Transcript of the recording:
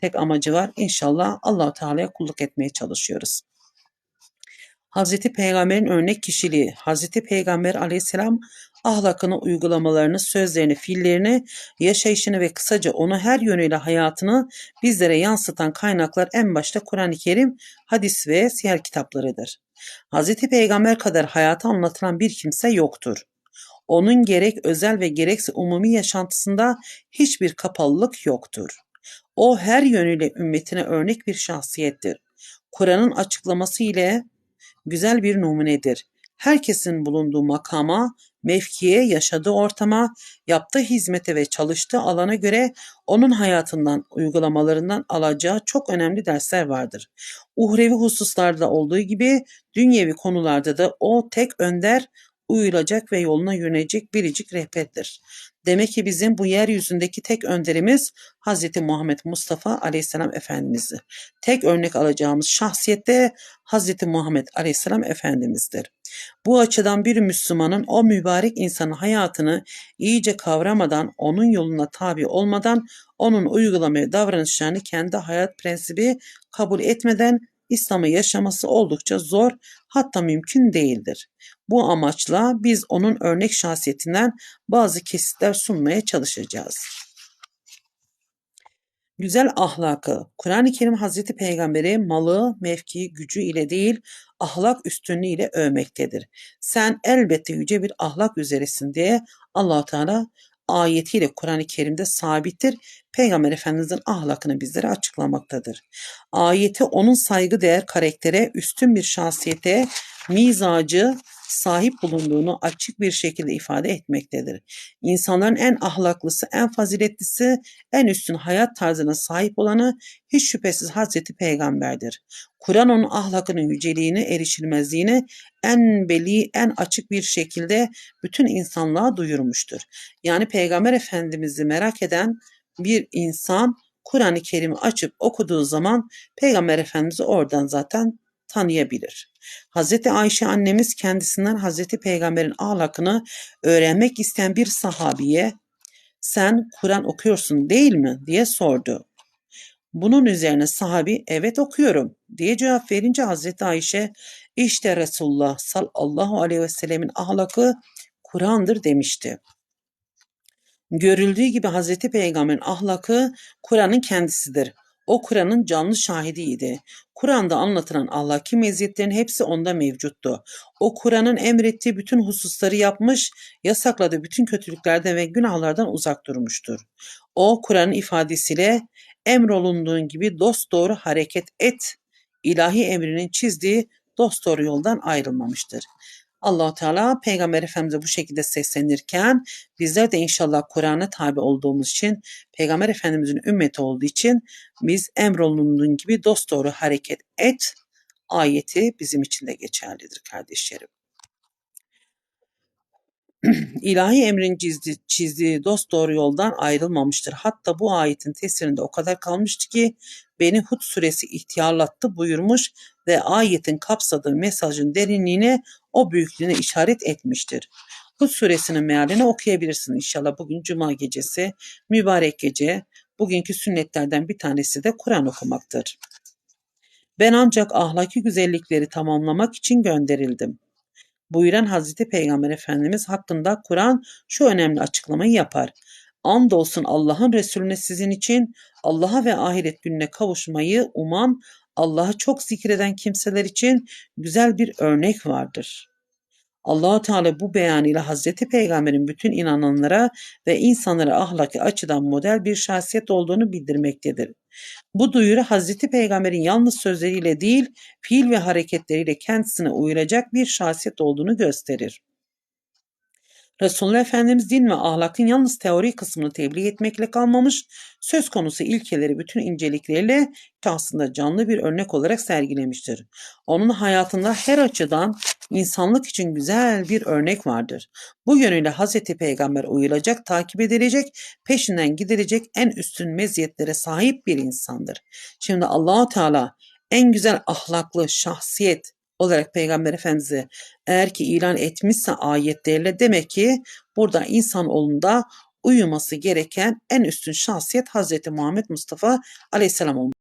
tek amacı var. İnşallah Allahu Teala'ya kulluk etmeye çalışıyoruz. Hazreti Peygamber'in örnek kişiliği, Hazreti Peygamber aleyhisselam ahlakını, uygulamalarını, sözlerini, fiillerini, yaşayışını ve kısaca onu her yönüyle hayatını bizlere yansıtan kaynaklar en başta Kur'an-ı Kerim, hadis ve siyer kitaplarıdır. Hazreti Peygamber kadar hayatı anlatılan bir kimse yoktur. Onun gerek özel ve gerekse umumi yaşantısında hiçbir kapalılık yoktur. O her yönüyle ümmetine örnek bir şahsiyettir. Kur'an'ın açıklaması ile güzel bir numunedir. Herkesin bulunduğu makama, mevkiye, yaşadığı ortama, yaptığı hizmete ve çalıştığı alana göre onun hayatından, uygulamalarından alacağı çok önemli dersler vardır. Uhrevi hususlarda olduğu gibi dünyevi konularda da o tek önder, uyulacak ve yoluna yönelecek biricik rehberdir. Demek ki bizim bu yeryüzündeki tek önderimiz Hz. Muhammed Mustafa Aleyhisselam Efendimiz'dir. Tek örnek alacağımız şahsiyette Hz. Muhammed Aleyhisselam Efendimiz'dir. Bu açıdan bir Müslümanın o mübarek insanın hayatını iyice kavramadan, onun yoluna tabi olmadan, onun uygulamaya davranışlarını kendi hayat prensibi kabul etmeden İslam'ı yaşaması oldukça zor hatta mümkün değildir. Bu amaçla biz onun örnek şahsiyetinden bazı kesitler sunmaya çalışacağız. Güzel ahlakı, Kur'an-ı Kerim Hazreti Peygamber'i malı, mevki, gücü ile değil, ahlak üstünlüğü ile övmektedir. Sen elbette yüce bir ahlak üzeresin diye allah Teala ayetiyle Kur'an-ı Kerim'de sabittir. Peygamber Efendimiz'in ahlakını bizlere açıklamaktadır. Ayeti onun saygı değer karaktere, üstün bir şahsiyete, mizacı, sahip bulunduğunu açık bir şekilde ifade etmektedir. İnsanların en ahlaklısı, en faziletlisi, en üstün hayat tarzına sahip olanı hiç şüphesiz Hazreti Peygamber'dir. Kur'an onun ahlakının yüceliğini, erişilmezliğini en belli, en açık bir şekilde bütün insanlığa duyurmuştur. Yani Peygamber Efendimiz'i merak eden bir insan Kur'an-ı Kerim'i açıp okuduğu zaman Peygamber Efendimiz'i oradan zaten tanıyabilir. Hazreti Ayşe annemiz kendisinden Hazreti Peygamber'in ahlakını öğrenmek isteyen bir sahabiye sen Kur'an okuyorsun değil mi diye sordu. Bunun üzerine sahabi evet okuyorum diye cevap verince Hazreti Ayşe işte Resulullah sallallahu aleyhi ve sellemin ahlakı Kur'an'dır demişti. Görüldüğü gibi Hazreti Peygamber'in ahlakı Kur'an'ın kendisidir. O Kur'an'ın canlı şahidiydi. Kur'an'da anlatılan ahlaki meziyetlerin hepsi onda mevcuttu. O Kur'an'ın emrettiği bütün hususları yapmış, yasakladığı bütün kötülüklerden ve günahlardan uzak durmuştur. O Kur'an'ın ifadesiyle emrolunduğun gibi dost doğru hareket et, ilahi emrinin çizdiği dost doğru yoldan ayrılmamıştır allah Teala Peygamber Efendimiz'e bu şekilde seslenirken bizler de inşallah Kur'an'a tabi olduğumuz için Peygamber Efendimiz'in ümmeti olduğu için biz emrolunduğun gibi dosdoğru hareket et ayeti bizim için de geçerlidir kardeşlerim. İlahi emrin çizdi, çizdiği dost doğru yoldan ayrılmamıştır. Hatta bu ayetin tesirinde o kadar kalmıştı ki beni Hud suresi ihtiyarlattı buyurmuş ve ayetin kapsadığı mesajın derinliğine o büyüklüğüne işaret etmiştir. Hud suresinin mealini okuyabilirsin inşallah bugün cuma gecesi, mübarek gece. Bugünkü sünnetlerden bir tanesi de Kur'an okumaktır. Ben ancak ahlaki güzellikleri tamamlamak için gönderildim. Buyuran Hazreti Peygamber Efendimiz hakkında Kur'an şu önemli açıklamayı yapar. Andolsun Allah'ın Resulüne sizin için Allah'a ve ahiret gününe kavuşmayı uman Allah'ı çok zikreden kimseler için güzel bir örnek vardır. allah Teala bu beyanıyla Hazreti Peygamber'in bütün inananlara ve insanlara ahlaki açıdan model bir şahsiyet olduğunu bildirmektedir. Bu duyuru Hazreti Peygamber'in yalnız sözleriyle değil, fiil ve hareketleriyle kendisine uyulacak bir şahsiyet olduğunu gösterir. Resulullah Efendimiz din ve ahlakın yalnız teori kısmını tebliğ etmekle kalmamış, söz konusu ilkeleri bütün incelikleriyle aslında canlı bir örnek olarak sergilemiştir. Onun hayatında her açıdan insanlık için güzel bir örnek vardır. Bu yönüyle Hz. Peygamber uyulacak, takip edilecek, peşinden gidilecek en üstün meziyetlere sahip bir insandır. Şimdi Allahu Teala en güzel ahlaklı şahsiyet, olarak Peygamber Efendimiz'i eğer ki ilan etmişse ayetleriyle demek ki burada insanoğlunda uyuması gereken en üstün şahsiyet Hazreti Muhammed Mustafa Aleyhisselam olmuş.